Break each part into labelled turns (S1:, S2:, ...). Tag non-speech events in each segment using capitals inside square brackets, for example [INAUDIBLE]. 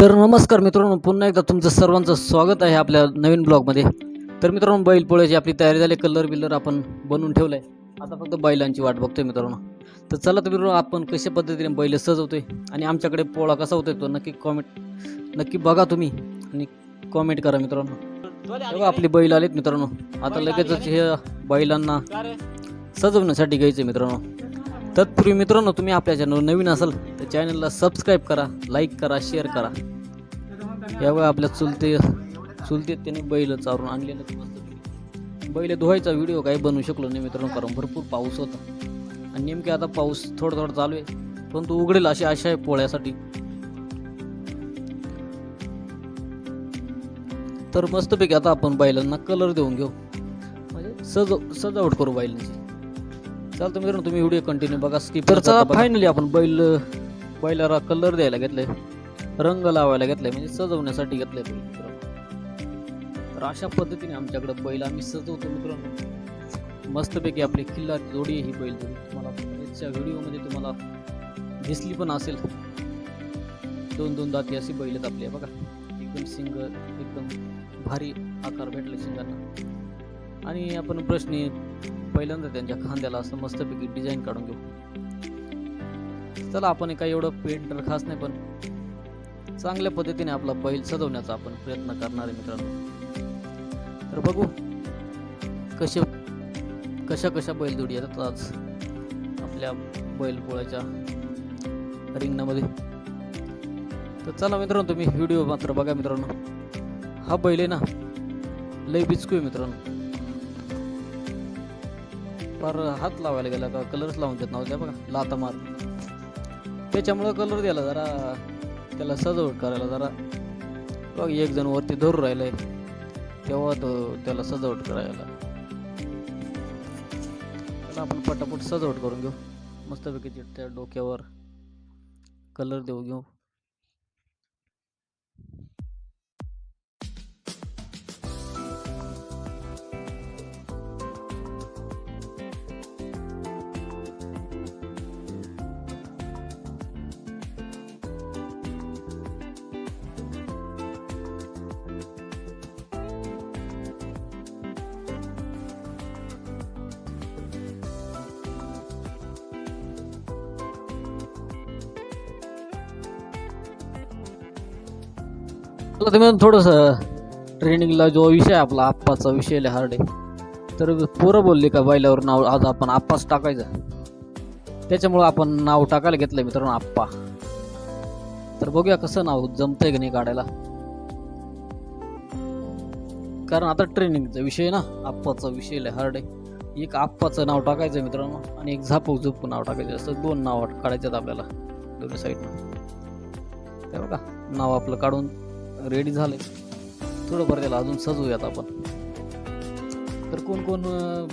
S1: तर नमस्कार मित्रांनो पुन्हा एकदा तुमचं सर्वांचं स्वागत आहे आपल्या नवीन ब्लॉगमध्ये. तर मित्रांनो बैल पोळ्याची आपली तयारी झाली कलर बिलर आपण बनवून ठेवलं आहे आता फक्त बैलांची वाट बघतोय मित्रांनो. तर चला तर मित्रांनो आपण कशा पद्धतीने बैल सजवतोय आणि आमच्याकडे पोळा कसा होतोय तो नक्की कॉमेंट नक्की बघा तुम्ही आणि कॉमेंट करा मित्रांनो. तेव्हा आपली बैल आलेत मित्रांनो. आता लगेचच हे बैलांना सजवण्यासाठी घ्यायचे मित्रांनो. तत्पूर्वी मित्रांनो तुम्ही आपल्या चॅनलवर नवीन असाल तर चॅनलला सबस्क्राईब करा लाईक करा शेअर करा. यावेळी आपल्या चुलते चुलते त्याने बैल चारून आणलेलं मस्त बैल धुवायचा व्हिडिओ काही बनवू शकलो नाही मित्रांनो कारण भरपूर पाऊस होता. आणि नेमके आता पाऊस थोडं थोडं चालू आहे परंतु उघडेल अशी आशा आहे पोळ्यासाठी. तर मस्तपैकी आता आपण बैलांना कलर देऊन घेऊ. म्हणजे सज सजावट करू बैलांची. चालतं मित्रांनो तुम्ही व्हिडिओ कंटिन्यू बघा स्किप तर चला फायनली आपण बैल बैलाला कलर द्यायला घेतलाय. रंग लावायला घेतलाय म्हणजे सजवण्यासाठी घेतलाय बैल मित्रांनो. तर अशा पद्धतीने आमच्याकडे बैल आम्ही सजवतो मित्रांनो. मस्तपैकी आपली किल्ला जोडी ही बैल जोडी. तुम्हाला याच्या व्हिडिओमध्ये तुम्हाला दिसली पण असेल. दोन दोन दाती अशी बैल आहेत आपली बघा. एकदम सिंग एकदम भारी आकार भेटले शिंगांना. आणि आपण प्रश्न पहिल्यांदा त्यांच्या खांद्याला असं मस्तपैकी डिझाईन काढून घेऊ. चला आपण एका एवढं पेंटर खास नाही पण चांगल्या पद्धतीने आपला बैल सजवण्याचा आपण प्रयत्न करणार आहे मित्रांनो. तर बघू कसे कशा कशा बैलजोडी येतात आज आपल्या बैलपोळ्याच्या रिंगणामध्ये. तर चला मित्रांनो तुम्ही व्हिडिओ मात्र बघा मित्रांनो. हा बैल आहे ना लय बिचकू आहे मित्रांनो. फार हात लावायला गेला का कलरच लावून देत नव्हत्या बघा लाता मार. त्याच्यामुळं कलर द्यायला जरा त्याला सजावट करायला जरा. बघ एक जण वरती धरून आहे तेव्हा तो त्याला सजावट करायला. त्याला आपण पटापट सजावट करून घेऊ. मस्तपैकी त्या डोक्यावर कलर देऊ घेऊ. मला तुम्ही थोडंसं ट्रेनिंगला जो विषय आपला आप्पाचा विषय लय हार्ड आहे. तर पोरं बोलले का बैलावर नाव आज आपण आप्पाच टाकायचं. त्याच्यामुळं आपण नाव टाकायला घेतलं मित्रांनो आप्पा. तर बघूया कसं नाव जमतंय का नाही काढायला. कारण आता ट्रेनिंगचा विषय आहे ना आप्पाचा विषय हार्ड आहे. एक आप्पाचं नाव टाकायचं मित्रांनो आणि एक झापक झुपू नाव टाकायचं असं दोन नाव काढायचे आपल्याला दोन्ही साईडनं ते बघा नाव आपलं काढून रेडी झालं. आहे थोडंफार त्याला अजून सजवूयात आपण. तर कोण कोण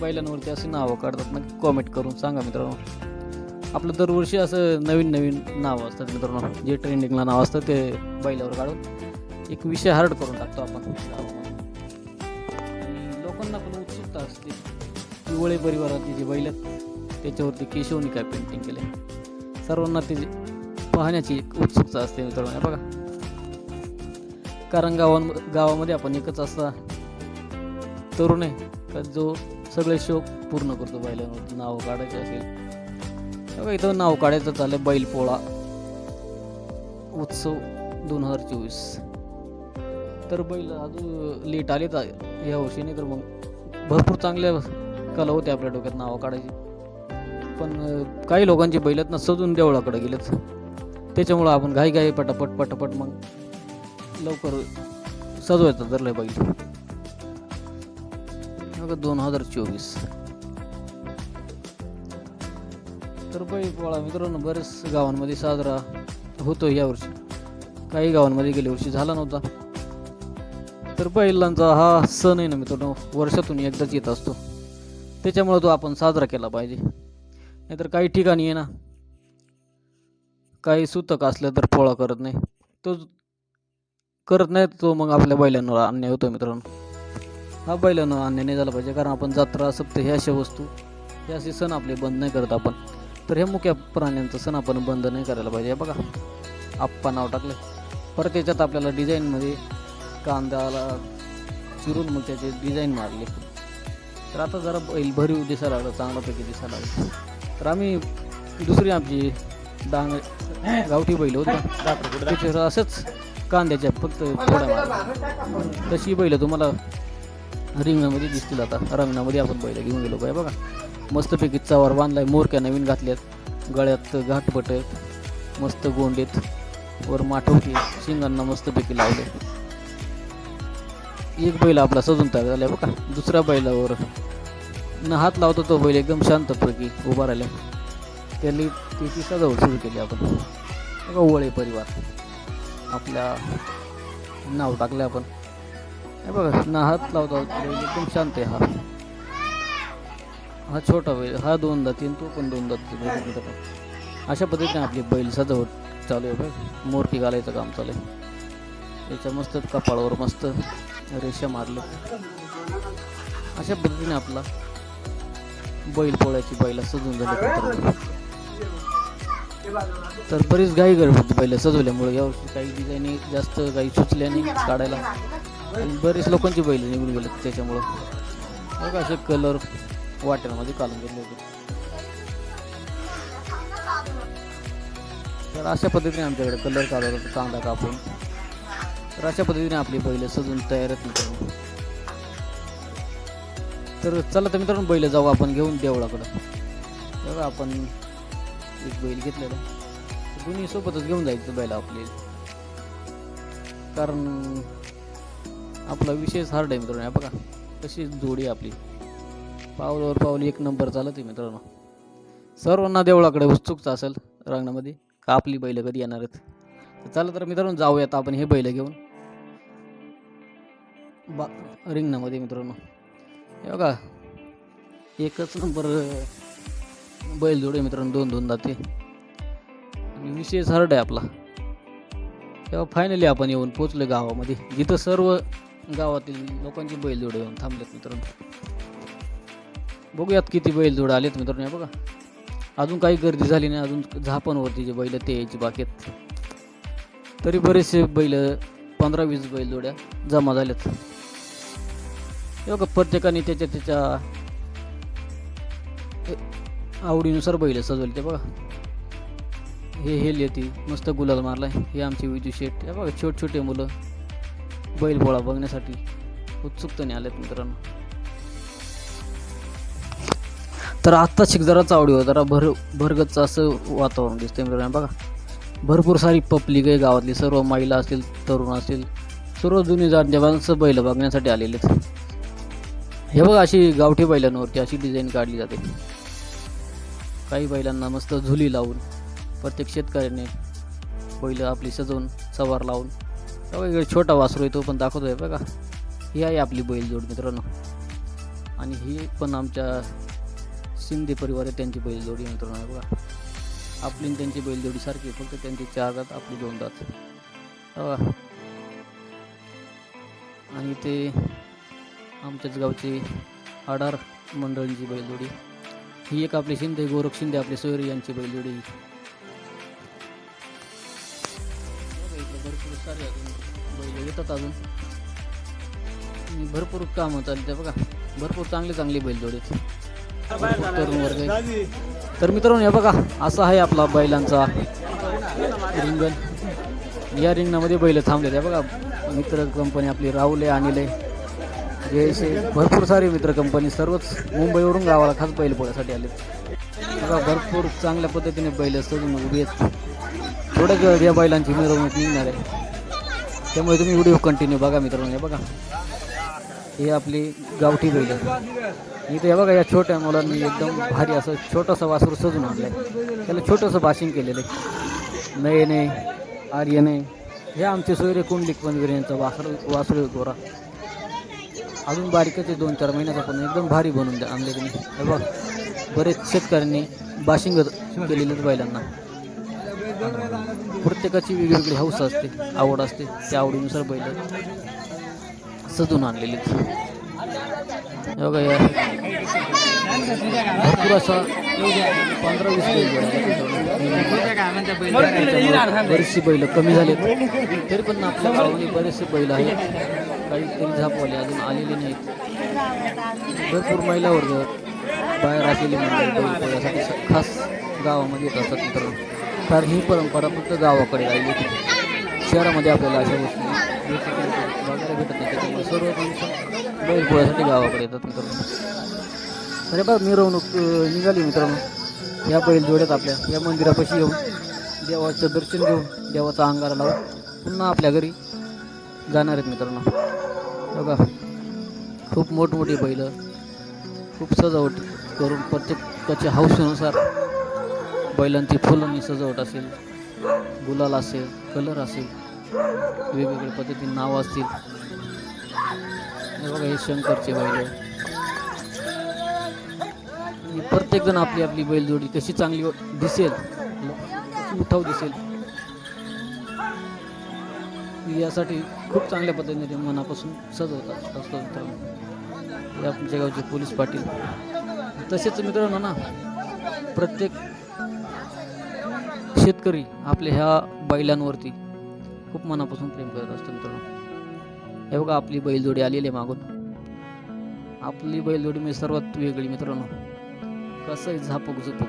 S1: बैलांवरती अशी नावं काढतात ना कॉमेंट करून सांगा मित्रांनो. आपलं दरवर्षी असं नवीन नवीन नावं असतात मित्रांनो. जे ट्रेंडिंगला नाव असतं ते बैलावर काढून एक विषय हार्ड करून टाकतो आपण. आणि लोकांना पण उत्सुकता असते पिवळे परिवारातले जे बैल आहेत त्याच्यावरती केशवनी काय पेंटिंग केले सर्वांना ते पाहण्याची एक उत्सुकता असते मित्रांनो बघा. कारण गावां गावामध्ये आपण एकच असा तरुण आहे का जो सगळे शोक पूर्ण करतो बैलांवर नाव काढायचे असेल. बघा इथं नाव काढायचं झालं बैलपोळा उत्सव दोन हजार चोवीस. तर बैल अजून लेट आले तर या वर्षी नाही तर मग भरपूर चांगल्या कला होत्या आपल्या डोक्यात नावं काढायची. पण काही लोकांची बैल आहेत ना सजून देवळाकडे गेलेत. त्याच्यामुळं आपण घाई घाई पटापट पटापट मग लवकर सजवायचं धरलं पाहिजे बघा दोन हजार चोवीस. तर बैल पोळा मित्रांनो बरेच गावांमध्ये साजरा होतो यावर्षी काही गावांमध्ये गेल्या वर्षी झाला नव्हता. तर बैलांचा हा सण आहे ना मित्रांनो वर्षातून एकदाच येत असतो. त्याच्यामुळे तो आपण साजरा केला पाहिजे. नाहीतर काही ठिकाणी आहे ना काही सुतक असलं तर पोळा करत नाही. तो करत नाही तो मग आपल्या बैलांवर अन्याय होतो मित्रांनो. हा बैलांवर अन्याय नाही झाला पाहिजे कारण आपण जत्रा सप्त ह्या अशा वस्तू हे असे सण आपले बंद नाही करत आपण. तर ह्या मुख्य प्राण्यांचा सण आपण बंद नाही करायला पाहिजे. हे बघा आप्पा नाव टाकलं. परत याच्यात आपल्याला डिझाईनमध्ये कांद्याला चिरून मग त्याचे डिझाईन मारले. तर आता जरा बैल भरीव दिसायला लागलं चांगल्यापैकी दिसायला लागलं. तर आम्ही दुसरी आमची डांग गावठी बैल होती [LAUGHS] त्याच्यावर असंच कांद्याच्या फक्त थोड्या तशी बैल तुम्हाला रिंगणामध्ये दिसतील आता. रंगणामध्ये आपण बैल घेऊन गेलो काय बघा. मस्तपैकी चावर बांधलाय मोरक्या नवीन घातल्यात. गळ्यात घाटपट आहेत. मस्त गोंडेत. वर माठवते शिंगांना मस्तपैकी लावले. एक बैल आपला सजून तयार झालाय बघा. दुसऱ्या बैलावर न हात लावतो तो बैल एकदम शांतपैकी उभा राहिला त्यांनी त्याची सजावट सुरू केली आपण. बघा ओळे परिवार. आपल्या नाव टाकले आपण. हे बघा ना हात लावतो एकदम शांत आहे हा. हा छोटा बैल हा दोन तीन तो पण दोन दाती अशा पद्धतीने आपली बैल सजावट चालू आहे बघ. मूर्ती घालायचं काम चालू आहे. याच्या मस्त कपाळावर मस्त रेषा मारले. अशा पद्धतीने आपला बैल पोळ्याची बैला सजून झाली. मित्रांनो. तर बरीच गाई गडबड होती पहिल्या सजवल्यामुळे. यावर्षी काही डिझाईन जास्त गाई सुचल्या नाही काढायला. आणि बरेच लोकांची बैल निघून गेले त्याच्यामुळं. बघा असे कलर वाट्यांमध्ये काढून गेले होते. तर अशा पद्धतीने आमच्याकडे कलर काढत होतो कांदा कापून. तर अशा पद्धतीने आपली बैल सजून तयार आहेत तर चला तर मित्रांनो बैल जाऊ आपण घेऊन देवळाकडं. बघा आपण एक बैल घेतलेला दोन्ही सोबतच घेऊन जायचं बैल आपले कारण आपला विशेष हार्ड आहे मित्रांनो बघा. तशी जोडी आहे आपली. पावलावर पाऊल एक नंबर चालत आहे मित्रांनो. सर्वांना देवळाकडे उत्सुकता असेल रांगणामध्ये का आपली बैल कधी येणार आहेत? तर चला तर मित्रांनो जाऊयात आपण हे बैल घेऊन. बा रिंगणामध्ये मित्रांनो. हे बघा. एकच नंबर बैल जोडे मित्रांनो दोन दोन दाते. आणि विशेष हरड आहे आपला. तेव्हा फायनली आपण येऊन पोचलो गावामध्ये. जिथं सर्व गावातील लोकांची बैल जोडे येऊन थांबलेत मित्रांनो. बघूयात किती बैल जोडे आलेत मित्रांनो बघा. अजून काही गर्दी झाली नाही अजून झापणवरती जे बैल ते यायची बाकी आहेत. तरी बरेचसे बैल पंधरा वीस बैल जोड्या जमा झाल्यात. बघा प्रत्येकाने त्याच्या त्याच्या आवडीनुसार बैल सजवले ते बघा. हे हेल येते मस्त गुलाल मारलाय. हे आमचे विजू शेट हे बघा छोट छोटे मुलं. बैल पोळा बघण्यासाठी उत्सुकतेने आलेत मित्रांनो. तर आत्ता शिक जरा चावडी जरा भर भरगतचं असं वातावरण दिसतंय मित्रांनो. बघा. भरपूर सारी पब्लिक आहे गावातली. सर्व महिला असतील तरुण असतील. सर्व जुनी जाणत्या माणसं बैल बघण्यासाठी आलेले आहेत. हे बघा अशी गावठी बैलांवरती अशी डिझाईन काढली जाते. काही बैलांना मस्त झुली लावून प्रत्येक शेतकऱ्याने बैल आपली सजवून सवार लावून. वेगवेगळे छोटा वासरू आहे तो पण दाखवतोय बघा. ही आहे आपली बैलजोड मित्रांनो. आणि ही पण आमच्या शिंदे परिवार आहे त्यांची बैलजोडी मित्रांनो बघा. आपली त्यांची बैलजोडी सारखी फक्त त्यांची चार दात आपली दोन दात. आणि ते आमच्याच गावची आडार मंडळींची बैलजोडी. ही एक आपली शिंदे गोरख शिंदे आपले सोयरी यांची बैलजोडी. भरपूर सारे अजून. बैल येतात अजून भरपूर कामं चालते बघा भरपूर चांगले चांगले बैलजोडे तरुण वर्ग तर मित्रांनो हे बघा असा आहे आपला बैलांचा रिंगण. या रिंगणामध्ये बैल थांबले बघा मित्र कंपनी आपली राहुले अनिले जयसे भरपूर सारे मित्र कंपनी सर्वच मुंबईवरून गावाला खास बैल पोळ्यासाठी आले बघा भरपूर चांगल्या पद्धतीने बैल सजून उभी आहेत. थोड्याच वेळ या बैलांची मिरवणूक निघणार आहे. त्यामुळे तुम्ही व्हिडिओ कंटिन्यू बघा मित्रांनो हे बघा. हे आपली गावठी बैल इथे बघा या छोट्या मुलांनी एकदम भारी असं छोटंसं वासरू सजून आणलं आहे त्याला छोटंसं भाषण केलेलं आहे. नयने आर्यने हे आमचे सोयरे कुंडलिक पंजवीर यांचा वासरू वासरू गोरा. अजून बारीकच आहे दोन चार महिन्याचा पण एकदम भारी बनवून द्या आणले तुम्ही हे बघ बरेच शेतकऱ्यांनी बाशिंग केलेलेच बैलांना. प्रत्येकाची वेगवेगळी हौस असते आवड असते त्या आवडीनुसार बैल सजून आणलेले आहेत. बघा या. भरपूर असा पंधरा वीस बैल बरीचशी बैल कमी झाले तरी पण आपल्या गावाने बरेचसे बैल आहेत. काहीतरी झापवले अजून आलेले नाहीत. भरपूर महिला वर्ग बाहेर असलेली म्हणजे मंडळी स- खास गावामध्ये येत असतात मित्रांनो कारण ही परंपरा फक्त गावाकडे राहिली होती. शहरामध्ये आपल्याला अशा गोष्टी बघायला भेटत नाही. त्याच्यामुळे सर्व माणसं बैलपोळ्यासाठी गावाकडे येतात मित्रांनो. अरे बघ मिरवणूक निघाली मित्रांनो. या बैल जोड्यात आपल्या. या मंदिरापाशी येऊन देवाचं दर्शन घेऊन देवाचा अंगारा लावून पुन्हा आपल्या घरी जाणार आहेत मित्रांनो. बघा खूप मोठमोठी बैल खूप सजावट करून प्रत्येकाच्या हौसेनुसार बैलांची फुलांनी सजावट असेल गुलाल असेल कलर असेल वेगवेगळ्या पद्धतीने नावं असतील. बघा हे शंकरचे बैल. आणि प्रत्येकजण आपली आपली बैलजोडी कशी चांगली दिसेल उठाव दिसेल. यासाठी खूप चांगल्या पद्धतीने ते मनापासून सजवतात असतो मित्रांनो. हे आमच्या गावचे पोलीस पाटील. तसेच मित्रांनो ना प्रत्येक शेतकरी आपल्या ह्या बैलांवरती खूप मनापासून प्रेम करत असतो मित्रांनो. हे बघा आपली बैलजोडी आलेली आहे मागून. आपली बैलजोडी म्हणजे सर्वात वेगळी मित्रांनो. कसंही झापक झुपक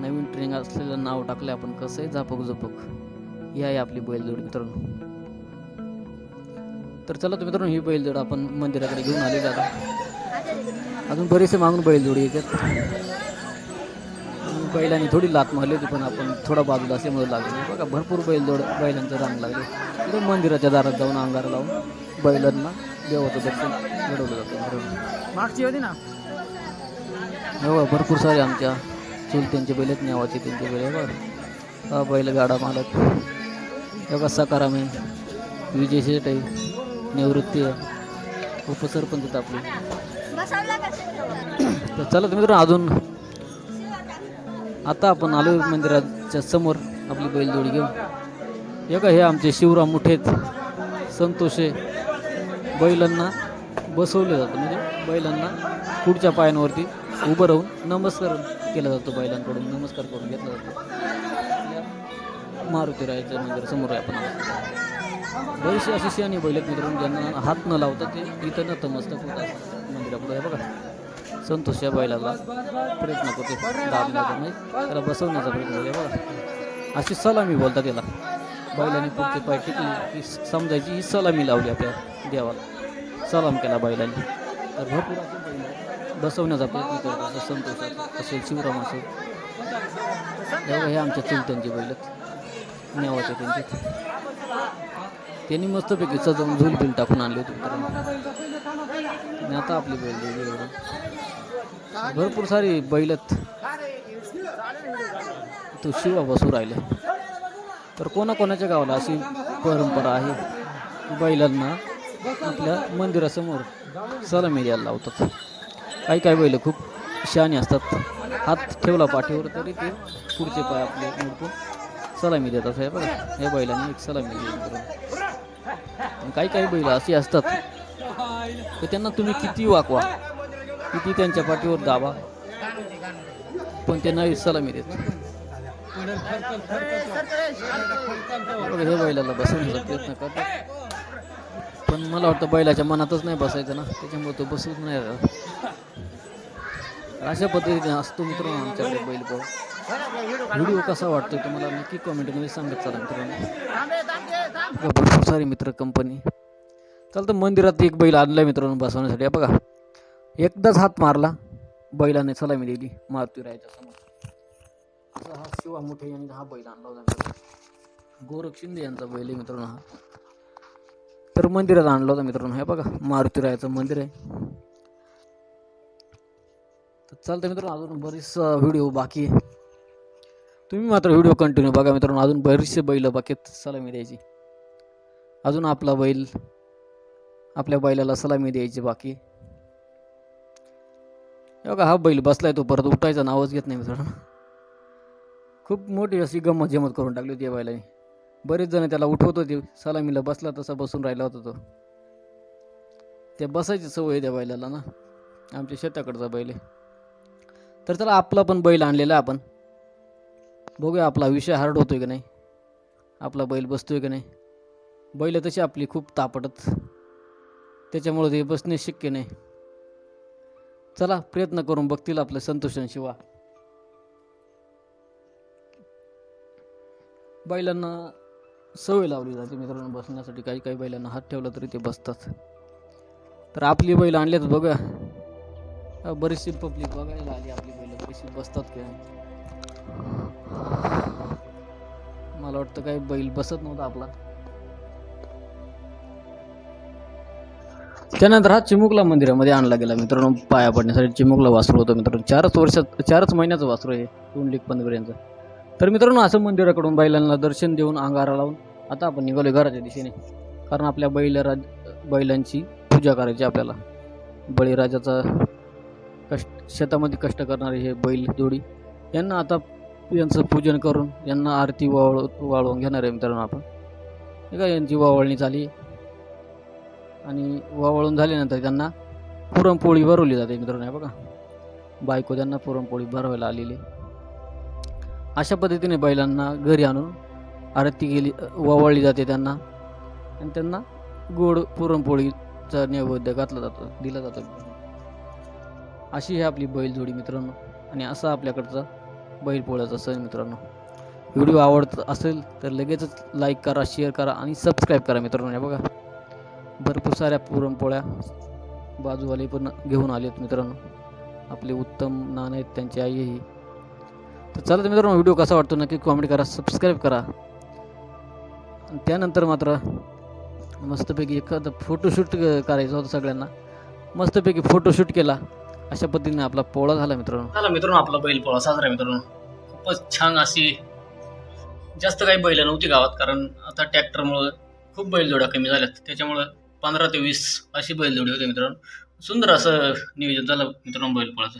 S1: नवीन ट्रेनिंग असलेलं नाव टाकलं आपण कसंही झापक झुपक ही आहे आपली बैलजोडी मित्रांनो. तर चला तर मित्रांनो ही बैलजोड आपण मंदिराकडे घेऊन आलेलो आता. अजून बरेचसे मागून बैलजोडी येतात. आणि बैलांनी थोडी लात मारली होती पण आपण थोडा बाजूला असल्यामुळे लागले बघा भरपूर बैलजोड बैलांचं रांग लागले. इकडे मंदिराच्या दारात जाऊन अंगार लावून बैलांना देवाचं दर्शन घडवलं जातं.
S2: मागची होती ना?
S1: हो भरपूर सारे आमच्या चुलत्यांचे बैल आहेत नेवाचे त्यांचे बैल आहे बघा. हा बैल गाडा मालक. बघा सकाराम आहे. विजय शेठ आहे. निवृत्ती आहे. उपसरपंच आहेत आपले. [COUGHS] तर चला तुम्ही अजून आता आपण आलो मंदिराच्या समोर. आपली बैलजोडी घेऊन. हे का हे आमचे शिवराम मुठेत संतोष बैलांना बसवलं जातं म्हणजे बैलांना पुढच्या पायांवरती उभं राहून नमस्कार केला जातो बैलांकडून. नमस्कार करून घेतला जातो. मारुती रायाचं मंदिर म्हणजे समोर आहे आपण. बरेचसे असे अशी शहाणी बैल आहेत मित्रांनो ज्यांना हात न लावता ते इथं नतमस्तक होतात मंदिरापुढे आहे बघा. संतोष या बैलाला प्रयत्न करते दाबण्याचा म्हणजे त्याला बसवण्याचा प्रयत्न करते बघा. अशी सलामी बोलतात त्याला बैलाने पुढचे पाय की समजायची ही सलामी लावली आपल्या देवाला. सलाम केला बैलाने. तर भरपूर असे बैल बसवण्याचा प्रयत्न करतो असं संतोष असेल शिवराम असेल. हे आमच्या चुलत्यांचे बैलक आहेत नेवाचे त्यांचे. त्यांनी मस्तपैकी सजवून झुल बिल टाकून आणले होते आणि आता आपली बैल दिली भरपूर सारी बैलत. तो शिवा बसू राहिले. तर कोणाकोणाच्या गावाला अशी परंपरा आहे? बैलांना आपल्या मंदिरासमोर सलामी द्यायला लावतात. काही काही बैल खूप शहाणी असतात. हात ठेवला पाठीवर तरी ते पुढचे पाय आपले मुडकून सलामी देतात हे बघा या बैलांनी एक सलामी काही काही बैल अशी असतात तर त्यांना तुम्ही किती वाकवा किती त्यांच्या पाठीवर दाबा पण त्यांना नाही सलामी देत. हे बैलाला बसवण्याचा प्रयत्न करतात. पण मला वाटतं बैलाच्या मनातच नाही बसायचं ना त्याच्यामुळे तो बसवत नाही अशा पद्धतीने असतो मित्र आमच्याकडे बैल पोळ व्हिडिओ कसा वाटतोय तुम्हाला? नक्की कमेंटमध्ये सांगत चला मित्रांनो. भरपूर सारी मित्र कंपनी चालतं मंदिरात एक बैल आणलाय मित्रांनो बसवण्यासाठी. हा बघा एकदाच हात मारला. बैलाने सलामी दिली. मारुती राहायच्या समोर. असा हा शिवा मोठे यांनी हा बैल आणला होता. गोरख शिंदे यांचा बैल आहे मित्रांनो हा. तर मंदिरात आणला होता मित्रांनो. हे बघा मारुती रायाचं मंदिर आहे. तर चालतं मित्रांनो अजून बरीच व्हिडिओ बाकी आहे. तुम्ही मात्र व्हिडिओ कंटिन्यू बघा मित्रांनो. अजून बरेचसे बैल बाकी सलामी द्यायची. अजून आपला बैल आपल्या बैलाला सलामी द्यायची बाकी. बघा हा बैल बसलाय तो परत उठायचा नावच घेत नाही मित्रांनो. खूप मोठी अशी गंमत जमत करून टाकली होती या बैलाने. बरेच जण त्याला उठवत होते. सलामीला बसला तसा बसून राहिला होता तो. त्या बसायची सवय आहे त्या बैलाला ना. आमच्या शेताकडचा बैल आहे. तर चला आपला पण बैल आणलेला आहे आपण. बघूया आपला विषय हार्ड होतोय का नाही? आपला बैल बसतोय का नाही? बैल तशी आपली खूप तापटत. त्याच्यामुळे ते बसणे शक्य नाही. चला प्रयत्न करून बघतील आपलं संतोषण शिवा. बैलांना सवय लावली जाते मित्रांनो बसण्यासाठी. काही काही बैलांना हात ठेवला तरी ते बसतात. तर आपली बैल आणल्यात बघा. बरीचशी पब्लिक बघायला आली आपली बैल बरीचशी बसतात की मला वाटतं काही बैल बसत नव्हता आपला. त्यानंतर हा चिमुकला मंदिरामध्ये आणला गेला मित्रांनो पाया पडण्यासाठी चिमुकला वासरू होतं मित्रांनो. चारच वर्षात चारच महिन्याचं वासरू आहे कुंडलिक पंधपर्यंत तर मित्रांनो असं मंदिराकडून बैलांना दर्शन देऊन अंगारा लावून आता आपण निघालो घराच्या दिशेने. कारण आपल्या बैलराज बैलांची पूजा करायची आपल्याला. बळीराजाचा कष्ट शेतामध्ये कष्ट करणारे हे बैल जोडी यांना आता यांचं पूजन करून यांना आरती वाळ वाळवून घेणार आहे मित्रांनो आपण. हे का यांची वावळणी झाली? आणि वावळून झाल्यानंतर त्यांना पुरणपोळी भरवली जाते मित्रांनो हे बघा. बायको त्यांना पुरणपोळी भरवायला आलेली. अशा पद्धतीने बैलांना घरी आणून आरती केली वावळली जाते त्यांना. आणि त्यांना गोड पुरणपोळीचा नैवेद्य घातला जातो दिला जातो. अशी ही आपली बैलजोडी मित्रांनो. आणि असा आपल्याकडचा बैलपोळ्याचा सण मित्रांनो. व्हिडिओ आवडत असेल तर लगेचच लाईक करा शेअर करा आणि सबस्क्राईब करा मित्रांनो. हे बघा. भरपूर साऱ्या पुरणपोळ्या बाजूवाले पण घेऊन आलेत मित्रांनो. आपले उत्तम नाणे आहेत त्यांची आई ही. तर चला तर मित्रांनो व्हिडिओ कसा वाटतो नक्की कॉमेंट करा सबस्क्राईब करा. आणि त्यानंतर मात्र मस्तपैकी एखादं फोटोशूट करायचं होतं सगळ्यांना. मस्तपैकी फोटोशूट केला. अशा पद्धतीने आपला पोळा झाला मित्रांनो. झाला मित्रांनो आपला बैल पोळा साजरा मित्रांनो. खूपच छान अशी जास्त काही बैल नव्हती गावात कारण आता ट्रॅक्टरमुळं खूप बैलजोड्या कमी झाल्यात. त्याच्यामुळं पंधरा ते वीस अशी बैलजोडी होती मित्रांनो. सुंदर असं नियोजन झालं मित्रांनो बैलपोळाचं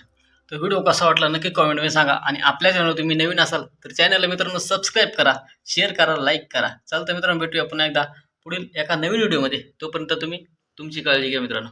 S1: तर व्हिडिओ कसा वाटला नक्की कॉमेंटमध्ये सांगा. आणि आपल्या चॅनल तुम्ही नवीन असाल तर चॅनलला मित्रांनो सबस्क्राईब करा शेअर करा लाईक करा. चालतं मित्रांनो भेटूया पुन्हा एकदा पुढील एका नवीन व्हिडिओमध्ये तोपर्यंत तुम्ही तुमची काळजी घ्या मित्रांनो.